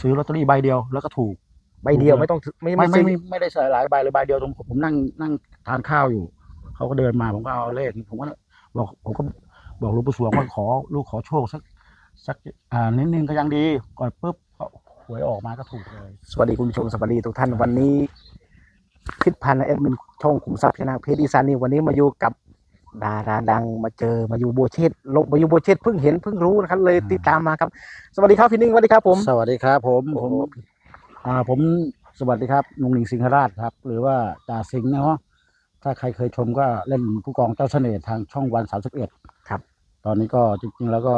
ซื้อลอตเตอรี่ใบเดียวแล้วก็ถูก ใบเดียวไม่ต้องไม่ไม่ไม่ไม่ซื้อไม่ไม่ได้ใส่หลายใบเลยใบเดียวตรงผมนั่งนั่งทานข้าวอยู่ เขาก็เดินมาผมก็เอาเลขผมก็บอกผมก็บอกหลูกปู่สวงว่าขอลูกขอโชคสักสักอ่านิดนึงก็ยังดี ก่อนปุ๊บก็หวยออกมาก็ถูกเลย สวัสดีคุณผู้ชมสวัสดีทุกท่านวันนี้พิษพันธ์แอดมินช่องขุมทรัพย์ชนะเพชรอีสานนี่วันนี้มาอยู่กับ ดาราดังมาเจอมาอยู่โบวเชตลงมาอยู่โบวเชตเพิ่งเห็นเพิ่งรู้นะครับ เลยติดตามมาครับ สวัสดีครับพี่นิ่งสวัสดีครับผม สวัสดีครับผมโอ้ผมโหอ่าผมสวัสดีครับนุงหนิงสิงหราชครับ หรือว่าจ่าสิงห์นะฮะถ้าใครเคยชมก็เล่นผู้กองเจ้าเสน่ห์ทางช่องวันสามสิบเอ็ดครับ ตอนนี้ก็จริง ๆ แล้วก็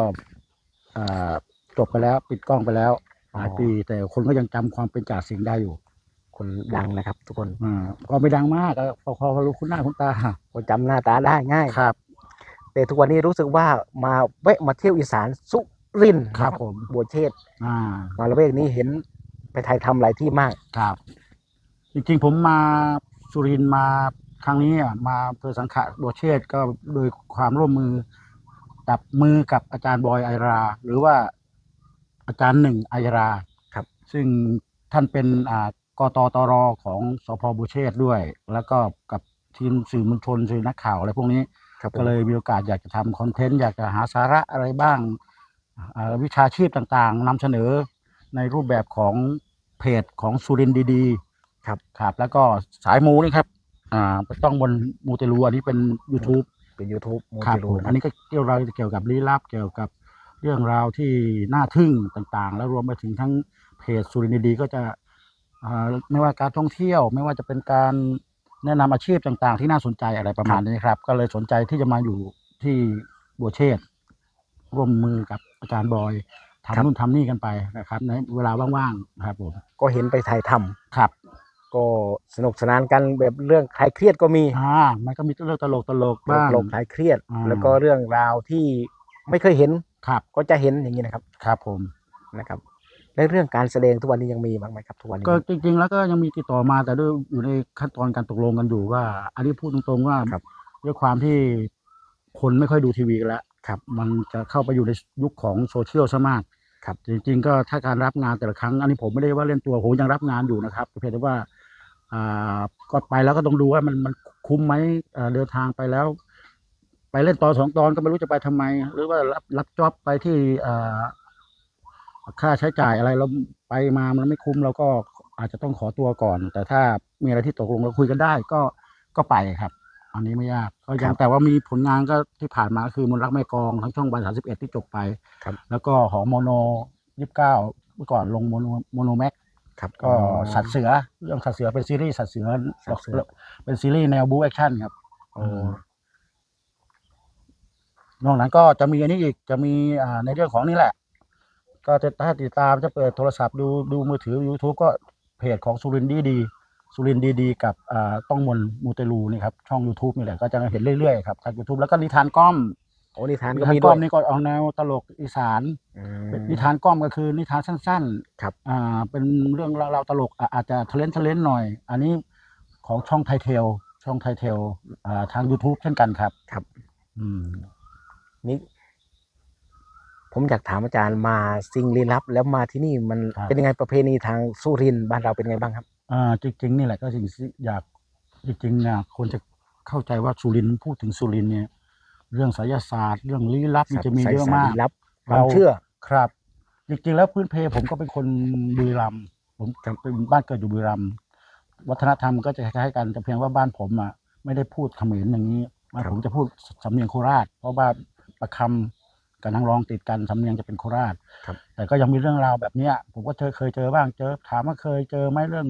อ่าจบไปแล้ว ปิดกล้องไปแล้วหลายปี แต่คนก็ยังจำความเป็นจ่าสิงห์ได้อยู่ คนดังนะครับ ทุกคนอ่าก็ไม่ดังมากก็พอพอรู้คุณหน้าคุณตาคนจำหน้าตาได้ง่าย ครับ แต่ทุกวันนี้รู้สึกว่ามาแวะมาเที่ยวอีสานสุรินทร์ครับผมโบวเชตอ่ามาละเวกนี้เห็นไปไทยทำหลายที่มาก ครับ จริงๆผมมาสุรินทร์มาครั้งนี้อะมาอำเพื่อสังขะบัวเชษฐ์ก็โดยความร่วมมือจับมือกับอาจารย์บอยไอรา หรือว่าอาจารย์หนึ่งไอราครับ ซึ่งท่านเป็นอ่า กตตรของสพบุเชษฐ์ด้วย แล้วก็กับทีมสื่อมวลชนสื่อนักข่าวอะไรพวกนี้ครับผมก็เลยมีโอกาสอยากจะทำคอนเทนต์อยากจะหาสาระอะไรบ้างอ่าวิชาชีพต่างๆนำเสนอในรูปแบบของเพจของสุรินทร์ดีๆครับครับ แล้วก็สายมูนี่ครับอ่าต้องบนมูเตลูอันนี้เป็น YouTube เป็น YouTube โมครับจิผรูมนะอันนี้ก็เกี่ยวราวเกี่ยวกับลี้ลับเกี่ยวกับเรื่องราวที่น่าทึ่งต่างๆ แล้วรวมไปถึงทั้งเพจสุรินทร์ดีๆก็จะอ่า ไม่ว่าการท่องเที่ยว ไม่ว่าจะเป็นการแนะนำอาชีพต่างๆ ที่น่าสนใจอะไรประมาณนี้ครับ ก็เลยสนใจที่จะมาอยู่ที่บัวเชษฐ์ร่วมมือกับอาจารย์บอยทำนู่นทำนี่กันไปนะครับ ในเวลาว่างๆนะครับผมก็เห็นไปไทยทำครับ ก็สนุกสนานกันแบบเรื่องคลายเครียดก็มีอ่ามันก็มีเรื่องตลกตลกๆบ้างโลกคลายเครียดอ่าแล้วก็เรื่องราวที่ไม่เคยเห็นครับ ก็จะเห็นอย่างนี้นะครับ ครับผมนะครับ ในเรื่องการแสดงทุกวันนี้ยังมีบ้างไหมครับทุกวันนี้ก็จริง ๆ แล้วก็ยังมีติดต่อมาแต่ด้วยอยู่ในขั้นตอนการตกลงกันอยู่ว่า อันนี้พูดตรงๆว่าครับ ด้วยความที่คนไม่ค่อยดูทีวีกันแล้วครับ มันจะเข้าไปอยู่ในยุคของโซเชียลซะมากครับ จริง ๆ ก็ถ้าการรับงานแต่ละครั้ง อันนี้ผมไม่ได้ว่าเล่นตัวผมยังรับงานอยู่นะครับเพียงแต่ว่าอ่าก็ไปแล้วก็ต้องดูว่ามันมันคุ้มไหมอ่าเดินทางไปแล้ว ไปเล่นตอนสองตอนก็ไม่รู้จะไปทำไม หรือว่ารับรับจ็อบไปที่อ่า ค่าใช้จ่ายอะไรเราไปมามันไม่คุ้มเราก็อาจจะต้องขอตัวก่อน แต่ถ้ามีอะไรที่ตกลงเราคุยกันได้ก็ก็ไปครับ อันนี้ไม่ยากก็ยังแต่ว่ามีผลงานก็ที่ผ่านมาก็คือมนต์รักแม่กลองทั้งช่องวันสามสิบเอ็ดที่จบไป ครับ แล้วก็หอโมโนยี่สิบเก้าเมื่อก่อนลงโมโนโมโนแม็กครับก็สัตว์เสือเรื่องสัตว์เสือเป็นซีรีส์สัตว์เสือสัตว์เสือ เป็นซีรีส์แนวบู๊แอคชั่นครับโอ้นอกนั้นก็จะมีอันนี้อีกจะมีอ่าในเรื่องของนี่แหละ ก็จะถ้าติดตามจะเปิดโทรศัพท์ดูดูมือถือ YouTube ก็เพจของสุรินทร์ดีดีสุรินทร์ดีดีกับอ่าต้องมนต์มูเตลูนี่ครับช่อง YouTube นี่แหละก็จะเห็นเรื่อยๆครับทาง YouTube แล้วก็นิทานก้อมโอ้นิทานนิก็ทานมีก้ด้อวยมนี่ก็เอาแนวตลกอีสานอืมเป็นนิทานก้อมก็คือนิทานสั้นๆครับ อ่าเป็นเรื่องราวตลกอะอาจจะทะเลนทะเลนหน่อย อันนี้ของช่องไทเทลช่องไทเทลอ่าทาง YouTube เช่นกันครับครับ อืม นี่ ผมอยากถามอาจารย์มาสิ่งลี้ลับ แล้วมาที่นี่มันครับ เป็นยังไงประเพณีทางสุรินทร์บ้านเราเป็นยังไงบ้างครับ อ่าจริงๆนี่แหละก็สิ่งที่อยากจริงๆเนี่ยคนจะเข้าใจว่าสุรินทร์พูดถึงสุรินทร์เนี่ย เรื่องไสยศาสตร์ เรื่องลี้ลับนี่จะมีเยอะมาก สยสรลี้ลับคเราวามเชื่อ ครับ จริงๆแล้วพื้นเพผมก็เป็นคนบุรีรัมย์ผมเป็นบ้านเกิดอยู่บุรีรัมย์วัฒนธรรมก็จะคล้ายๆกันแต่เพียงว่าบ้านผมอะไม่ได้พูดเขมรอย่างนี้บ้านครับ ผมจะพูดสำเนียงโคราช เพราะว่าประคำ กับนางรองติดกันสำเนียงจะเป็นโคราชครับ แต่ก็ยังมีเรื่องราวแบบเนี้ย ผมก็เจอเคยเจอบ้างเจอ ถามว่าเคยเจอไหมเรื่อง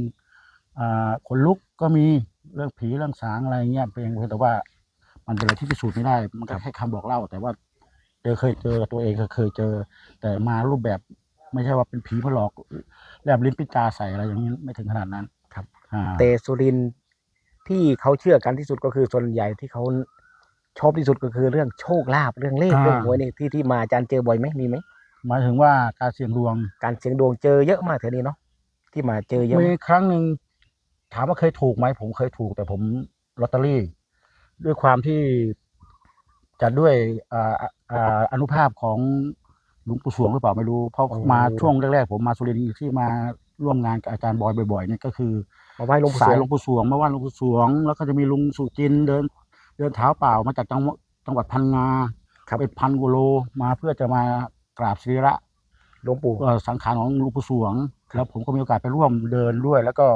อ่าขนลุกก็มีเรื่องผีเรื่องสางอะไรเงี้ยเพียงแต่ว่า มันเป็นอะไรที่พิสูจน์ไม่ได้ มันก็แค่คำบอกเล่า แต่ว่าเจอเคยเจอกับตัวเองก็เคยเจอ แต่มารูปแบบไม่ใช่ว่าเป็นผีมาหลอกแลบลิ้นปิดตาใส่อะไรอย่างนี้ไม่ถึงขนาดนั้นครับ อ่าแต่สุรินทร์ที่เขาเชื่อกันที่สุดก็คือส่วนใหญ่ที่เขา ชอบที่สุดก็คือเรื่องโชคลาภเรื่องเลขอ่า เรื่องหวยนี่ที่ที่มาอาจารย์เจอบ่อยไหมมีไหมหมายถึงว่าการเสี่ยงดวง การเสียงดวงเจอเยอะมากแถวนี้เนาะที่มาเจอเยอะ มีมากครั้งหนึ่งถามว่าเคยถูกไหมผมเคยถูก แต่ผมลอตเตอรี่ ด้วยความที่จะด้วยอ่าอ่าอนุภาพของหลุงปู่สวงหรือเปล่าไม่รู้เพราะโอ้ มาช่วงแรกๆผมมาสุรินทร์ที่มาร่วมงานกับอาจารย์บอยบ่อยๆเนี่ยก็คือมาไหว้หลวงปู่สาสยวงหลวงปู่สวงมาไหว่าหลวงปู่สวง แล้วก็จะมีลุงสุจินต์เดิน เดินเท้าเปล่ามาจากจังหวัดจังหวัดพังงาครับเป็นพันกิโลมาเพื่อจะมากราบสรีระหลวงปู่เอ่อสังขารของหลวงปู่สวง แล้วผมก็มีโอกาสไปร่วมเดินด้วย แล้วก็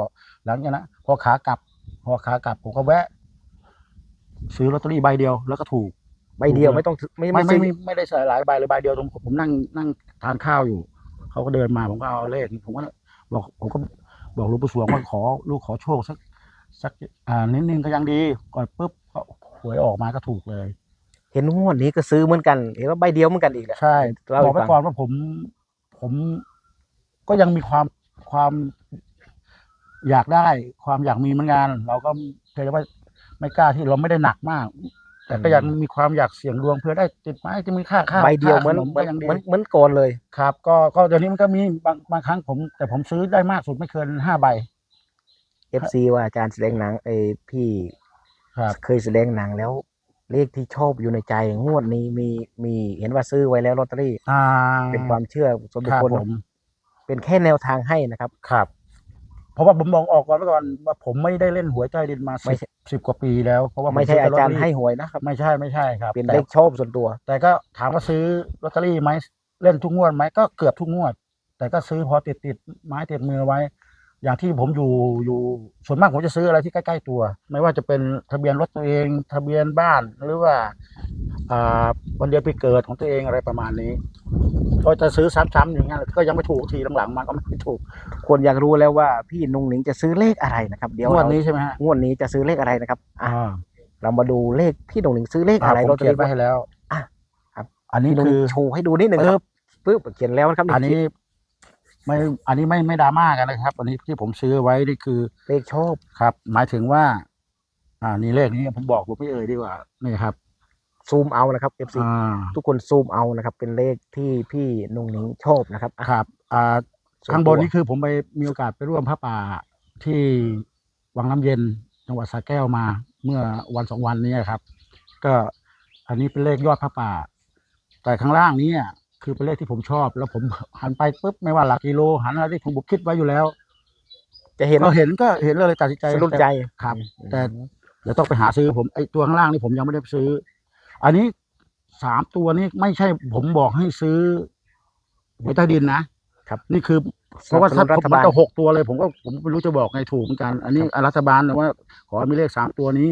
หลังจากนั้นพอขากลับ พอขากลับผมก็แวะ ซื้อลอตเตอรี่ใบเดียวแล้วก็ถูก ใบเดียวถูกเลยไม่ต้องถือไม่ไม่ไม่ไม่ซื้อไม่ไม่ได้ใส่หลายใบเลยใบเดียวตรงผมนั่งนั่งทานข้าวอยู่ เขาก็เดินมาผมก็เอาเลขผมก็บอกผมก็บอกหลวงปู่สวงว่าขอลูกขอโชคสักสักอ่านิดนึงก็ยังดีก่อนปุ๊บก็ หวยออกมาก็ถูกเลย เห็นงวดนี้ก็ซื้อเหมือนกันเห็นว่าใบเดียวเหมือนกันอีกแหละใช่เล่าบให้อกไปฟังก่อนว่าผม ผม ก็ยังมีความความอยากได้ความอยากมีเหมือนกันเราก็เพียงแต่ว่าไม่กล้าที่เราไม่ได้หนักมาก แต่ก็ยังมีความอยากเสี่ยงดวงเพื่อได้ติดไม้จะมีค่าข้าวใบเดียวเหมือนค่าขเหมือนก็ยังดีเหมือนเหมือนก่อนเลยครับ ก็ก็เดี๋ยวนี้มันก็มีบางบางครั้งผม แต่ผมซื้อได้มากสุดไม่เกินห้าใบ FC ว่าอาจารย์แสดงหนังไอ้พี่ ครับเคยแสดงหนังแล้ว เลขที่ชอบอยู่ในใจงวดนี้มีมีเห็นว่าซื้อไว้แล้วลอตเตอรี่อ่าเป็นความเชื่อส่วนบุคครับคลผมเป็นแค่แนวทางให้นะครับ ครับ เพราะว่าผมมองออกก่อนไว้ก่อนว่าผมไม่ได้เล่นหวยใต้ดินมาไม่สิบใช่ สิบกว่าปีแล้ว เพราะว่าผไม่ใช่ซื้อาแต่ลตจารเตย์รี่ให้หวยนะครับ ไม่ใช่ไม่ใช่ครับเป็นแต่เลขชอบส่วนตัว แต่ก็ถามว่าซื้อลอตเตอรี่ไหมเล่นทุกงวดไหมก็เกือบทุกงวด แต่ก็ซื้อพอติดติดไม้ติดมือไว้ อย่างที่ผมอยู่อยู่ส่วนมากผมจะซื้ออะไรที่ใกล้ ๆ ตัว ไม่ว่าจะเป็นทะเบียนรถตัวเอง ทะเบียนบ้านหรือว่าอ่าวันเดือนปีเกิดของตัวเองอะไรประมาณนี้ก็จะซื้อซ้ำๆอย่างเงี้ยก็ยังไม่ถูกทีหลังๆมาก็ไม่ถูก คนอยากรู้แล้วว่าพี่นุงหนิงจะซื้อเลขอะไรนะครับ เดี๋ยวงวดเรานี้ใช่ไหมฮะงวดนี้จะซื้อเลขอะไรนะครับอะอ่าเรามาดูเลขพี่นุงหนิงซื้อเลขอะไรผมลอตเตอเขียนรี่ไว้ให้แล้วอะครับ อันนี้พี่นุงหคืนิองโชว์ให้ดูนิดหนึ่งครับปึ๊บเขียนแล้วนะครับ อันนี้ ไม่อันนี้ไม่ไม่ดราม่ากันนะครับ อันนี้ที่ผมซื้อไว้นี่คือเลขชอบครับ หมายถึงว่า อ่านี่เลขนี้ผมบอกผมไม่เอ่ยดีกว่านี่ครับซูมเอานะครับ FC อ่าทุกคนซูมเอานะครับ เป็นเลขที่พี่นุงหนิงชอบนะครับอะครับ อ่าส่วนข้างบนตัวนี่คือผมไปมีโอกาสไปร่วมพระป่าที่วังน้ำเย็นจังหวัดสระแก้วมาเมื่อวันสองวันนี้ครับ ก็อันนี้เป็นเลขยอดพระป่า แต่ข้างล่างนี้อะ คือเป็นเลขที่ผมชอบ แล้วผมหันไปปุ๊บไม่ว่าหลักกิโล หันอะไรที่ผมคิดไว้อยู่แล้ว จะเห็นเราเห็นก็เห็นเลยตัดสินใจสะดุดใจครับอืมแต่เดี๋ยวต้องไปหาซื้อผมไอ้ตัวข้างล่างนี่ผมยังไม่ได้ซื้อ อันนี้สามตัวนี้ไม่ใช่ผมบอกให้ซื้อหวยใต้ดินนะครับ นี่คือเพราะว่าถ้าสนับผมสนุนรัฐบาลจะหกตัวเลย ผมก็ผมไม่รู้จะบอกไงถูกเหมือนกัน อันนี้รัฐบาลแต่ว่า ขอให้มีเลขสามตัวนี้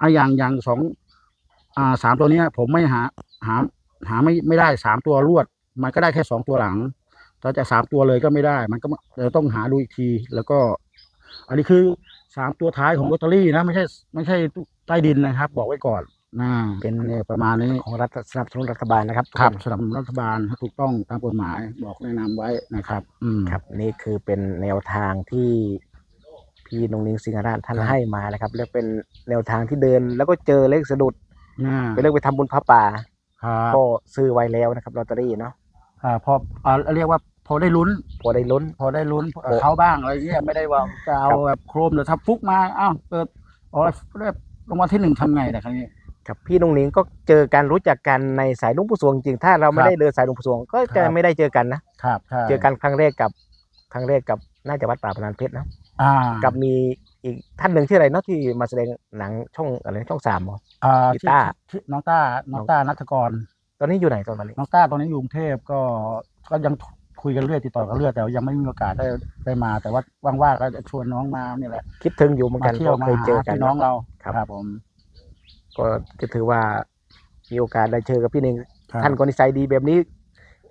อะอย่างอย่างสองอ่าสามตัวเนี้ยผมไม่หาหา หาไม่ไม่ได้สามตัวรวด มันก็ได้แค่สองตัวหลังถ้าจะสามตัวเลยก็ไม่ได้ มันก็เดี๋ยวต้องหาดูอีกที แล้วก็ อันนี้คือสามตัวท้ายของลอตเตอรี่นะไม่ใช่ไม่ใช่ใต้ดินนะครับ บอกไว้ก่อนนะเป็นเนี่ยประมาณนี้ของรัฐสนับสนุนรัฐบาลนะครับทุกครับนสนับสนุนรัฐบาลให้ถูกต้องตามกฎหมายบอกแนะนำไว้นะครับอืมครับนี่คือเป็นแนวทางที่พี่นงนิงสิงหราชท่านครับให้มานะครับ แล้วเป็นแนวทางที่เดิน แล้วก็เจอเลขสะดุดน่าไปเลือกไปทำบุญพระป่า ครับก็ซื้อไว้แล้วนะครับลอตเตอรี่เนาะอ่าพออ่าเรียกว่าพอได้ลุ้น พอได้ลุ้น พอได้ลุ้นโอ้เขาบ้างอะไรเงี้ยไม่ได้ว่าจะเอาครับแบบโครมหรือทับฟุกมาอ้าวเปิดเอาอะไรเรียกรางวัลที่หนึ่งทำไงนะครั้นี้ครับพี่นงนิงก็เจอกันรู้จักกันในสายหลุงปู่สวงจริงถ้าเราไม่ครับได้เดินสายหลุงปู่สวงก็จะครับไม่ได้เจอกันนะครับใช่เจอกันครั้งแรกกับครั้งแรกกับน่าจะวัดป่าพนันเพชรนะอ่ากับมี อีกท่านหนึ่งชื่ออะไรเนาะที่มาแสดงหนังช่องอะไรช่องสามเหรอ อ่ากีที่ตาร์ที่น้องต้าน้องต้านัทกร ตอนนี้อยู่ไหนตอนนี้น้องต้าตอนนี้อยู่กรุงเทพก็ก็ยังคุยกันเรื่อยติดต่อกันเรื่อยแต่ว่ายังไม่มีโอกาสได้ได้มา แต่ว่าว่างๆก็จะชวนน้องมาเนี่ยแหละคิดถึงอยู่เหมือนมากันเที่ยวก็มาเคยหาเจอกัน พี่น้องเราครับครับผมก็ก็ถือว่ามีโอกาสได้เจอกับพี่หนึ่งครับท่านก็นิสัยดีแบบนี้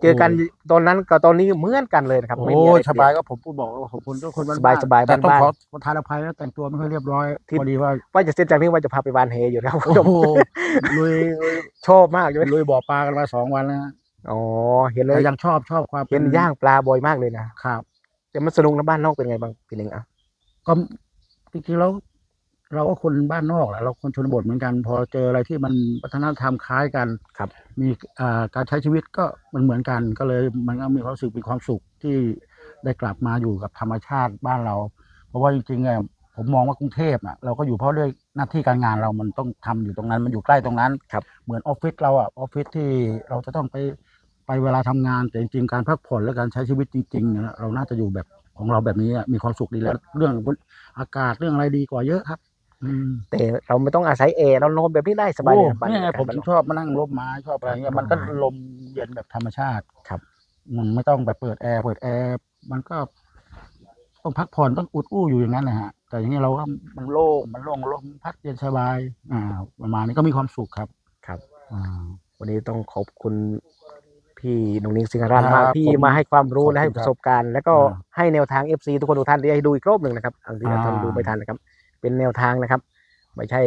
เจอกันโอ้ยตอนนั้นกับตอนนี้เหมือนกันเลยนะครับไม่มีโอ้อะไรยสบายก็ผมพูดบอกว่าผมคุณทุกคนบ้นๆสบายสบายแต่ต้องบ้านๆ ขอประทานอภัยนะแต่งตัวไม่ค่อยเรียบร้อยที่พอดีว่าว่าจะเส้นจากนี้ว่าจะพาไปบานเฮอยู่แล้วโอ้โหลุยลุยชอบมากเลยลุยบ่อปลากันมาสองวันแล้วนะอ๋อเห็นเลยแต่ยังชอบชอบความเห็นย่างปลาบ่อยมากเลยนะครับ แต่มันสนุกนะบ้านนอกเป็นไงบ้างพี่หนึ่งอะก็จริงๆแล้ว เราก็คนบ้านนอกแหละเราคนชนบทเหมือนกัน พอเจออะไรที่มันวัฒนธรรมคล้ายกันครับ มีอ่าการใช้ชีวิตก็มันเหมือนกัน ก็เลยมันก็มีความรู้สึกมีความสุขที่ได้กลับมาอยู่กับธรรมชาติบ้านเรา เพราะว่าจริงๆอะผมมองว่ากรุงเทพอะเราก็อยู่เพราะด้วยหน้าที่การงานเรามันต้องทำอยู่ตรงนั้น มันอยู่ใกล้ตรงนั้นครับเหมือนออฟฟิศเราอะออฟฟิศที่เราจะต้องไปไปเวลาทำงานแต่จริงๆการพักผ่อนและการใช้ชีวิตจริงๆเนี่ยเราน่าจะอยู่แบบของเราแบบนี้อะมีความสุขดีแล้ว เรื่องอากาศเรื่องอะไรดีกว่าเยอะครับอืม แต่เราไม่ต้องอาศัยแอร์เรานอนแบบนี้ได้สบายโอ้เลยบ้านนี่ไงผมบ้านถึงชอบมานั่งร่มไม้ชอบอะไรเงี้ยมันก็ลมเย็นแบบธรรมชาติครับมันไม่ต้องแบบเปิดแอร์เปิดแอร์มันก็ต้องพักผ่อนต้องอุดอู้อยู่อย่างนั้นนะฮะ แต่อย่างนี้เราก็มันโล่งมันโล่งลมพัดเย็นสบาย อ่าประมาณนี้ก็มีความสุขครับ ครับอ่าวันนี้ต้องขอบคุณพี่หนุ่งนิงสิงห์ราชครับมากที่ผมมาให้ความรู้ขอบคุณและให้ครับประสบการณ์ แล้วก็อ่าให้แนวทาง FC ทุกคนทุกท่านได้ให้ดูอีกรอบหนึ่งนะครับอันที่อ่าท่านดูไม่ทันนะครับ เป็นแนวทางนะครับ ไม่ใช่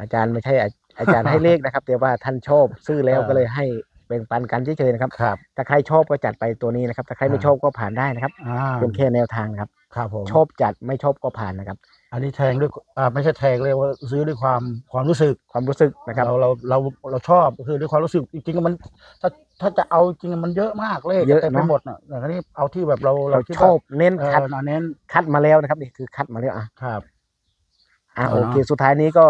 อาจารย์ไม่ใช่อาอาจารย์ให้เลขนะครับ แต่ว่าท่านชอบซื้อแล้วก็เลยให้แบ่งปันกันเฉยๆนะครับครับ ถ้าใครชอบก็จัดไปตัวนี้นะครับถ้าใครไม่อ่าชอบก็ผ่านได้นะครับ อ่าเป็นแค่แนวทางนะครับ ครับผม ชอบจัดไม่ชอบก็ผ่านนะครับ อันนี้แทงด้วยอ่าไม่ใช่แทงเลยว่าซื้อด้วยความความรู้สึกความรู้สึกนะครับ เราเราเราเราชอบคือด้วยความรู้สึกจริงๆมัน ถ้าถ้าจะเอาจริงๆมันเยอะมากเลขเยอะเต็มไปเนอะ หมดน่ะแต่คราวนี้เอาที่แบบเราเราคิดชอบเน้นว่าคัดเออเน้นคัดมาแล้วนะครับนี่คือคัดมาแล้วอะครับ อะเอาโอเนอะ เคสุดท้ายนี้ก็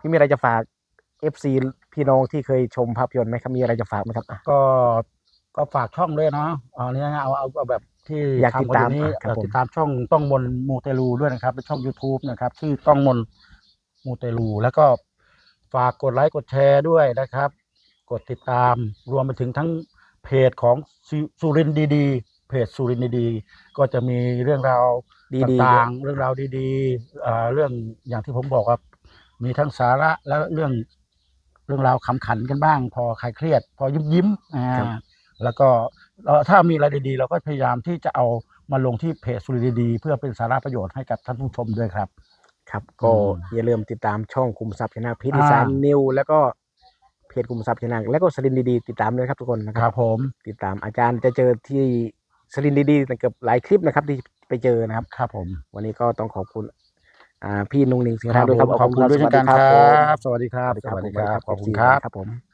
พี่มีอะไรจะฝาก FC พี่น้องที่เคยชมภาพยนตร์ไหมครับมีอะไรจะฝากไหมครับอะก็ก็ฝากช่องด้วยเนาะเอาเนี้ยเอาเอาเอาแบบ ที่อยากติดทำกันตามอยู่นี้อะครับเอ่อผม ติดตามช่องต้องมนมูเตลูด้วยนะครับเป็นช่อง youtube นะครับ ชื่อต้องมนมูเตลูแล้วก็ฝากกดไลค์กดแชร์ด้วยนะครับ กดติดตามรวมไปถึงทั้งเพจของสุสุรินทร์ดีๆ เพจสุรินทร์ดีๆ ก็จะมีเรื่องราว ดีๆ ต่างๆเรื่องราวดีๆอ่าเรื่องอย่างที่ผมบอกว่ามีทั้งสาระและเรื่องเรื่องราวขำขันกันบ้าง พอคลายเครียด พอยิ้มยิ้มๆอ่าครับ แล้วก็ เอ่อถ้ามีอะไรดีๆ เราก็พยายามที่จะเอามาลงที่เพจสุรินทร์ดีๆเพื่อเป็นสาระประโยชน์ให้กับท่านผู้ชมด้วยครับ ครับ ก็อืมอย่าลืมติดตามช่องคุมทรัพย์ชนะเพจอ่าอีสานนิวแล้วก็เพจคุมทรัพย์ชนะแล้วก็สลินดีๆติดตามด้วยครับทุกคนนะคครัรับบผมติดตามอาจารย์จะเจอที่สลินดีๆเกือบหลายคลิปนะครับที่ไปเจอนะครับครับผม วันนี้ก็ต้องขอบคุณอ่าพี่นุ่งนิงสิงห์ราชด้วยครับขอบคุณด้วยเช่นกันคสวัสดีรับผมสวัสดีครับ สวัสดีครับ สวัสดีครับผมขอบคุณครับครับผม